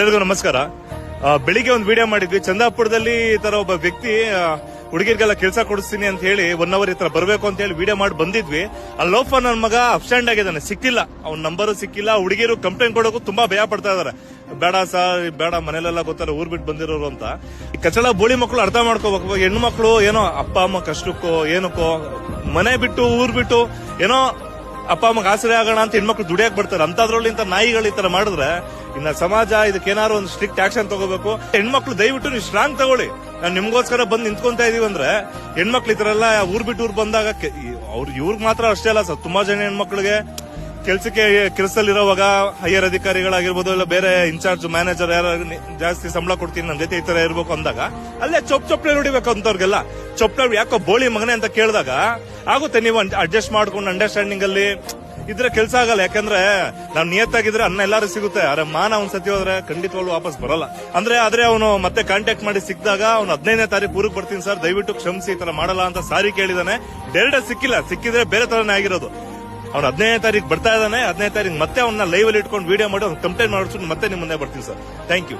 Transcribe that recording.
ಎಲ್ಲರಿಗೂ ನಮಸ್ಕಾರ. ಬೆಳಿಗ್ಗೆ ಒಂದು ವಿಡಿಯೋ ಮಾಡಿದ್ವಿ. ಚಂದಾಪುರದಲ್ಲಿ ಈ ತರ ಒಬ್ಬ ವ್ಯಕ್ತಿ ಹುಡುಗಿರ್ಗೆಲ್ಲ ಕೆಲಸ ಕೊಡಿಸ್ತೀನಿ ಅಂತ ಹೇಳಿ ಒನ್ ಅವರ್ ಈ ಬರಬೇಕು ಅಂತ ಹೇಳಿ ವಿಡಿಯೋ ಮಾಡಿ ಬಂದಿದ್ವಿ. ಆ ಲೋಫ ನನ್ನ ಮಗ ಅಬ್ಸ್ಟ್ಯಾಂಡ್ ಆಗಿದ್ದಾನೆ. ಸಿಕ್ಕಿಲ್ಲ. ಅವ್ನ ನಂಬರು ಸಿಕ್ಕಿಲ್ಲ. ಹುಡುಗಿರು ಕಂಪ್ಲೇಂಟ್ ಕೊಡೋಕು ತುಂಬಾ ಭಯ ಪಡ್ತಾ ಇದಾರೆ. ಬೇಡ ಸರ್ ಬೇಡ ಮನೇಲೆಲ್ಲ ಗೊತ್ತಲ್ಲ, ಊರ್ ಬಿಟ್ಟು ಬಂದಿರೋರು ಅಂತ. ಈ ಕಚಳ ಬೋಳಿ ಮಕ್ಕಳು ಅರ್ಥ ಮಾಡ್ಕೋಬೇಕು. ಹೆಣ್ಣು ಮಕ್ಕಳು ಏನೋ ಅಪ್ಪ, ಅಮ್ಮ ಕಷ್ಟಕ್ಕೋ, ಏನಕ್ಕೋ, ಮನೆ ಬಿಟ್ಟು, ಊರ್ ಬಿಟ್ಟು ಏನೋ ಅಪ್ಪ, ಅಮ್ಮಗೆ ಆಸರೆ ಆಗೋಣ ಅಂತ ಹೆಣ್ಮಕ್ಳು ದುಡಿಯಕ್ ಬರ್ತಾರೆ. ಅಂತದ್ರಲ್ಲಿ ಇಂತ ನಾಯಿಗಳು ಈ ತರ ಮಾಡಿದ್ರೆ ಇನ್ನ ಸಮಾಜ ಇದಕ್ಕೇನಾದ್ರು ಒಂದು ಸ್ಟ್ರಿಕ್ಟ್ ಆಕ್ಷನ್ ತಗೋಬೇಕು. ಹೆಣ್ಮಕ್ಳು ದಯವಿಟ್ಟು ನೀವು ಸ್ಟ್ರಾಂಗ್ ತಗೊಳ್ಳಿ. ನಾನು ನಿಮ್ಗೋಸ್ಕರ ಬಂದು ನಿಂತ್ಕೊಂತ ಇದೀವಿ ಅಂದ್ರೆ ಹೆಣ್ಮಕ್ಳು ಈ ಎಲ್ಲ ಊರ್ ಬಿಟ್ಟು ಊರ್ ಬಂದಾಗ ಅವ್ರು ಇವ್ರಿಗೆ ಮಾತ್ರ ಅಷ್ಟೇ ಅಲ್ಲ ಸರ್ ತುಂಬಾ ಜನ ಹೆಣ್ಮಕ್ಳಿಗೆ ಕೆಲ್ಸಕ್ಕೆ ಕೆಲಸದಲ್ಲಿರೋವಾಗ ಹೈಯರ್ ಅಧಿಕಾರಿಗಳಾಗಿರ್ಬೋದು ಇಲ್ಲ ಬೇರೆ ಇನ್ಚಾರ್ಜ್, ಮ್ಯಾನೇಜರ್ ಯಾರು ಜಾಸ್ತಿ ಸಂಬಳ ಕೊಡ್ತೀನಿ ನನ್ನ ಜೊತೆ ಈ ತರ ಇರ್ಬೇಕು ಅಂದಾಗ ಅಲ್ಲೇ ಚೊಪ್ ಚೊಪ್ಲೆ ನೋಡಿಬೇಕು ಅಂತವ್ರಿಗೆಲ್ಲ. ಚೊಪ್ಲೆ ಯಾಕೋ ಬೋಳಿ ಮಗನೆ ಅಂತ ಕೇಳಿದಾಗ ಆಗುತ್ತೆ ನೀವು ಅಡ್ಜಸ್ಟ್ ಮಾಡ್ಕೊಂಡು ಅಂಡರ್ಸ್ಟ್ಯಾಂಡಿಂಗ್ ಅಲ್ಲಿ ಇದ್ರೆ ಕೆಲಸ ಆಗಲ್ಲ, ಯಾಕಂದ್ರೆ ನಾವು ನಿಯತ್ತಾಗಿದ್ರೆ ಅನ್ನ ಎಲ್ಲಾರು ಸಿಗುತ್ತೆ. ಆದ್ರೆ ಮಾನ ಒಂದ್ ಸತಿ ಹೋದ್ರೆ ಖಂಡಿತವಾಗ್ಲೂ ವಾಪಸ್ ಬರಲ್ಲ. ಅಂದ್ರೆ ಆದ್ರೆ ಅವನು ಮತ್ತೆ ಕಾಂಟ್ಯಾಕ್ಟ್ ಮಾಡಿ ಸಿಕ್ಕಿದಾಗ ಅವ್ನು ಹದಿನೈದನೇ ತಾರೀಕು ಊರಿಗೆ ಬರ್ತೀನಿ ಸರ್, ದಯವಿಟ್ಟು ಕ್ಷಮಿಸಿ ಈ ತರ ಮಾಡಲ್ಲ ಅಂತ ಸಾರಿ ಕೇಳಿದಾನೆ. ಡೈರೆಕ್ಟ್ ಸಿಕ್ಕಿಲ್ಲ, ಸಿಕ್ಕಿದ್ರೆ ಬೇರೆ ತರನೇ ಆಗಿರೋದು. ಅವ್ನು ಹದಿನೈದನೇ ತಾರೀಕು ಬರ್ತಾ ಇದ್ದಾನೆ ಹದಿನೈದು ತಾರೀಕು ಮತ್ತೆ ಅವ್ನ ಲೈವ್ ಅಲ್ಲಿ ಇಟ್ಕೊಂಡು ವಿಡಿಯೋ ಮಾಡಿ ಅವ್ನು ಕಂಪ್ಲೇಂಟ್ ಮಾಡಿಸ್ಕೊಂಡು ಮತ್ತೆ ನಿಮ್ಮ ಮುಂದೆ ಬರ್ತೀನಿ ಸರ್. Thank you